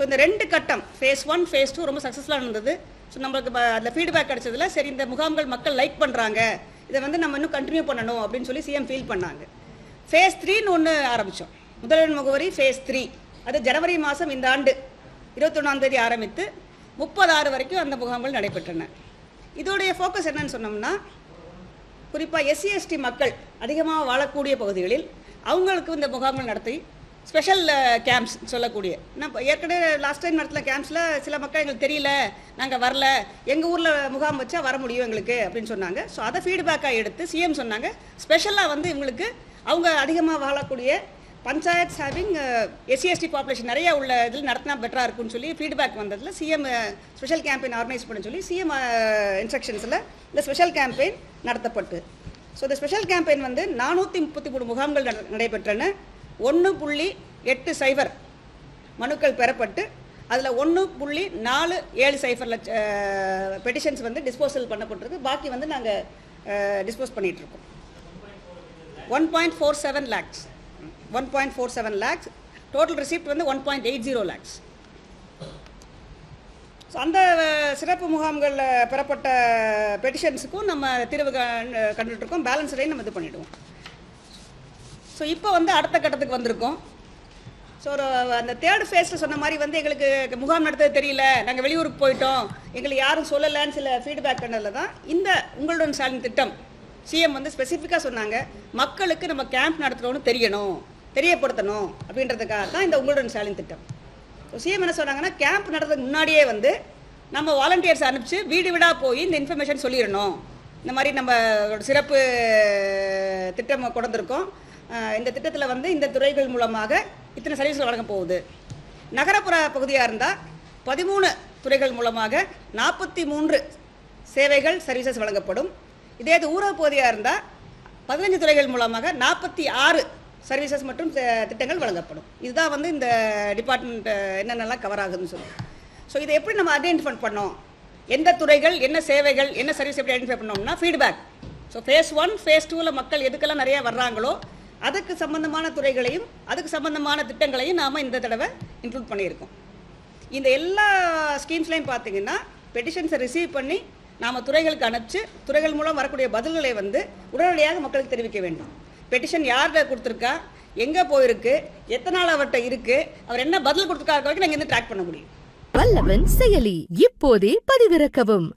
So இந்த ரெண்டு கட்டம் ஃபேஸ் ஒன் ஃபேஸ் டூ ரொம்ப சக்ஸஸ்ஃபுல்லாக இருந்தது ஸோ நம்மளுக்கு அந்த அதில் ஃபீட்பேக் கிடைச்சதுல சரி இந்த முகாம்கள் மக்கள் லைக் பண்ணுறாங்க இதை வந்து நம்ம இன்னும் கண்டினியூ பண்ணணும் அப்படின்னு சொல்லி சிஎம் ஃபீல் பண்ணாங்க. ஃபேஸ் த்ரீன்னு ஒன்று ஆரம்பித்தோம் முதல்வர் முகவரி ஃபேஸ் த்ரீ அது ஜனவரி மாதம் இந்த ஆண்டு இருபத்தொன்னாந்தேதி ஆரம்பித்து முப்பது ஆறு வரைக்கும் அந்த முகாம்கள் நடைபெற்றன. இதோடைய ஃபோக்கஸ் என்னன்னு சொன்னோம்னா குறிப்பாக எஸ்சி எஸ்டி மக்கள் அதிகமாக வாழக்கூடிய பகுதிகளில் அவங்களுக்கு இந்த முகாம்கள் நடத்தி ஸ்பெஷல் கேம்ப்ஸ் uh, சொல்லக்கூடிய. நான் ஏற்கனவே லாஸ்ட் டைம் நடத்தின கேம்ப்ஸில் சில மக்கள் எங்களுக்கு தெரியல நாங்கள் வரல எங்கள் ஊரில் முகாம் வச்சா வர முடியும் எங்களுக்கு அப்படின்னு சொன்னாங்க. ஸோ அதை ஃபீட்பேக்காக எடுத்து சிஎம் சொன்னாங்க. ஸ்பெஷலாக வந்து இவங்களுக்கு அவங்க அதிகமாக வாழக்கூடிய பஞ்சாயத் ஹேவிங் எஸ்சிஎஸ்டி பாப்புலேஷன் நிறைய உள்ள இதில் நடத்தினா பெட்டராக இருக்கும்னு சொல்லி ஃபீட்பேக் வந்ததில் சிஎம் ஸ்பெஷல் கேம்பெயின் ஆர்கனைஸ் பண்ண சொல்லி சிஎம் இன்ஸ்ட்ரக்ஷன்ஸில் uh, இந்த ஸ்பெஷல் கேம்பெயின் நடத்தப்பட்டு. ஸோ இந்த ஸ்பெஷல் கேம்பெயின் வந்து நானூற்றி முப்பத்தி மூணு முகாம்கள் நடைபெற்றன. ஒன்று புள்ளி எட்டு சைபர் மனுக்கள் பெறப்பட்டு அதில் ஒன்று புள்ளி நாலு ஏழு சைஃபர் லட்ச பெட்டிஷன்ஸ் வந்து டிஸ்போசல் பண்ணப்பட்டிருக்கு. பாக்கி வந்து நாங்கள் டிஸ்போஸ் பண்ணிகிட்ருக்கோம் one point four seven lakhs one point four seven lakhs total receipt வந்து one point eight zero lakhs so அந்த சிறப்பு முகாம்களில் பெறப்பட்ட பெட்டிஷன்ஸுக்கும் நம்ம தீர்வு கண்டுட்ருக்கோம் கண்டுட்டு இருக்கோம் நம்ம இது பண்ணிவிடுவோம் ஸோ இப்போ வந்து அடுத்த கட்டத்துக்கு வந்திருக்கோம். ஸோ ஒரு அந்த தேர்ட் ஃபேஸில் சொன்ன மாதிரி வந்து எங்களுக்கு முகாம் நடத்தது தெரியல. நாங்கள் வெளியூருக்கு போயிட்டோம். எங்களுக்கு யாரும் சொல்லலைன்னு சில ஃபீட்பேக் பண்ணதில் தான் இந்த உங்களுடன் ஸ்டாலின் திட்டம். சிஎம் வந்து ஸ்பெசிஃபிக்காக சொன்னாங்க. மக்களுக்கு நம்ம கேம்ப் நடத்துகிறோன்னு தெரியணும். தெரியப்படுத்தணும் அப்படின்றதுக்காக தான் இந்த உங்களுடன் ஸ்டாலின் திட்டம். ஸோ சிஎம் என்ன சொன்னாங்கன்னா கேம்ப் நடத்துறதுக்கு முன்னாடியே வந்து நம்ம வாலண்டியர்ஸ் அனுப்பிச்சு வீடு வீடாக போய் இந்த இன்ஃபர்மேஷன் சொல்லிடணும். இந்த மாதிரி நம்ம சிறப்பு திட்டம் கொண்டிருக்கோம் இந்த திட்டத்தில் வந்து இந்த துறைகள் மூலமாக இத்தனை சர்வீஸ்கள் வழங்க போகுது. நகரப்புற பகுதியாக இருந்தால் பதிமூணு துறைகள் மூலமாக நாற்பத்தி மூன்று சேவைகள் சர்வீசஸ் வழங்கப்படும். இதே இது ஊரக பகுதியாக இருந்தால் பதினஞ்சு துறைகள் மூலமாக நாற்பத்தி ஆறு சர்வீசஸ் மற்றும் திட்டங்கள் வழங்கப்படும். இதுதான் வந்து இந்த டிபார்ட்மெண்ட் என்னென்னலாம் கவர் ஆகுதுன்னு சொல்லி ஸோ இதை எப்படி நம்ம ஐடென்டிஃபை பண்ணோம்? எந்த துறைகள் என்ன சேவைகள் என்ன சர்வீஸ் எப்படி ஐடென்டிஃபை பண்ணோம்னா feedback so phase one phase டூவில் மக்கள் எதுக்கெல்லாம் நிறையா வர்றாங்களோ அதுக்கு சம்பந்தமான துறைகளையும் அதுக்கு சம்பந்தமான திட்டங்களையும் நாம் இந்த தடவை இன்க்ளூட் பண்ணியிருக்கோம். இந்த எல்லா ஸ்கீம்ஸ்லையும் பார்த்தீங்கன்னா பெட்டிஷன்ஸை ரிசீவ் பண்ணி நாம் துறைகளுக்கு அனுப்பிச்சு துறைகள் மூலம் வரக்கூடிய பதில்களை வந்து உடனடியாக மக்களுக்கு தெரிவிக்க வேண்டும். பெட்டிஷன் யார்கிட்ட கொடுத்துருக்கா எங்கே போயிருக்கு எத்தனை நாள் அவர்கிட்ட இருக்குது அவர் என்ன பதில் கொடுத்துருக்காரு வரைக்கும் நாங்கள் வந்து ட்ராக் பண்ண முடியும். வல்லவன் செயலி இப்போதே பதிவிறக்கவும்.